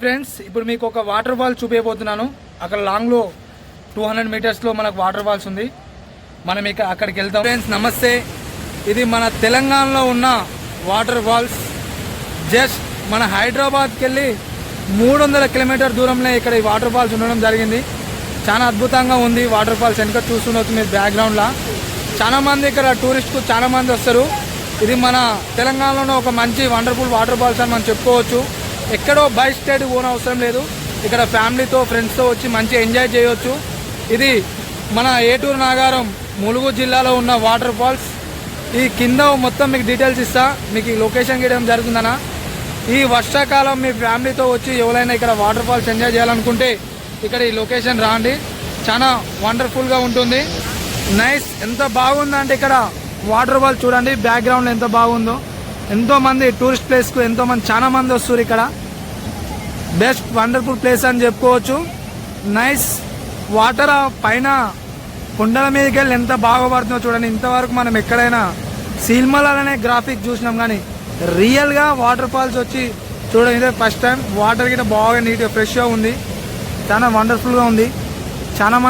Friends ఇప్పుడు మీకు ఒక వాటర్ ఫాల్ చూపించబోతున్నాను అక్కడ లాంగ్లో టూ హండ్రెడ్ మీటర్స్లో మనకు వాటర్ ఫాల్స్ ఉంది. మనం ఇక అక్కడికి వెళ్తాం. ఫ్రెండ్స్ నమస్తే. ఇది మన తెలంగాణలో ఉన్న వాటర్ ఫాల్స్ జస్ట్ మన హైదరాబాద్కి వెళ్ళి మూడు వందల కిలోమీటర్ దూరంలో ఇక్కడ ఈ వాటర్ ఫాల్స్ ఉండడం జరిగింది. చాలా అద్భుతంగా ఉంది వాటర్ ఫాల్స్ వెనుక చూస్తుండొచ్చు మీరు బ్యాక్గ్రౌండ్లో చాలా మంది ఇక్కడ టూరిస్ట్కు చాలా మంది వస్తారు. ఇది మన తెలంగాణలోనే ఒక మంచి వండర్ఫుల్ వాటర్ ఫాల్స్ అని మనం చెప్పుకోవచ్చు. ఎక్కడో బై స్టేట్ పోన అవసరం లేదు. ఇక్కడ ఫ్యామిలీతో ఫ్రెండ్స్తో వచ్చి మంచిగా ఎంజాయ్ చేయవచ్చు ఇది మన ఏటూరు నాగారం ములుగు జిల్లాలో ఉన్న వాటర్ ఫాల్స్. ఈ కింద మొత్తం మీకు డీటెయిల్స్ ఇస్తా. మీకు ఈ లొకేషన్ గీయడం జరుగుతుందనా ఈ వర్షాకాలం మీ ఫ్యామిలీతో వచ్చి ఎవరైనా ఇక్కడ వాటర్ ఫాల్స్ ఎంజాయ్ చేయాలనుకుంటే ఇక్కడ ఈ లొకేషన్ రాండి. చాలా వండర్ఫుల్గా ఉంటుంది. నైస్ ఎంత బాగుందంటే ఇక్కడ వాటర్ ఫాల్ చూడండి. బ్యాక్గ్రౌండ్ ఎంత బాగుందో. ఎంతో మంది టూరిస్ట్ ప్లేస్కు ఎంతో మంది చాలా మంది వస్తారు ఇక్కడ. బెస్ట్ వండర్ఫుల్ ప్లేస్ అని చెప్పుకోవచ్చు. నైస్ వాటర్ పైన కొండల మీదకి వెళ్ళి ఎంత బాగా పడుతుందో చూడండి. ఇంతవరకు మనం ఎక్కడైనా సినిమాలనే గ్రాఫిక్ చూసినాం కానీ రియల్గా వాటర్ ఫాల్స్ వచ్చి చూడండి. ఇదే ఫస్ట్ టైం వాటర్ గిట్ట బాగా నీట్గా ఫ్రెష్గా ఉంది. చాలా వండర్ఫుల్గా ఉంది. చాలా మంది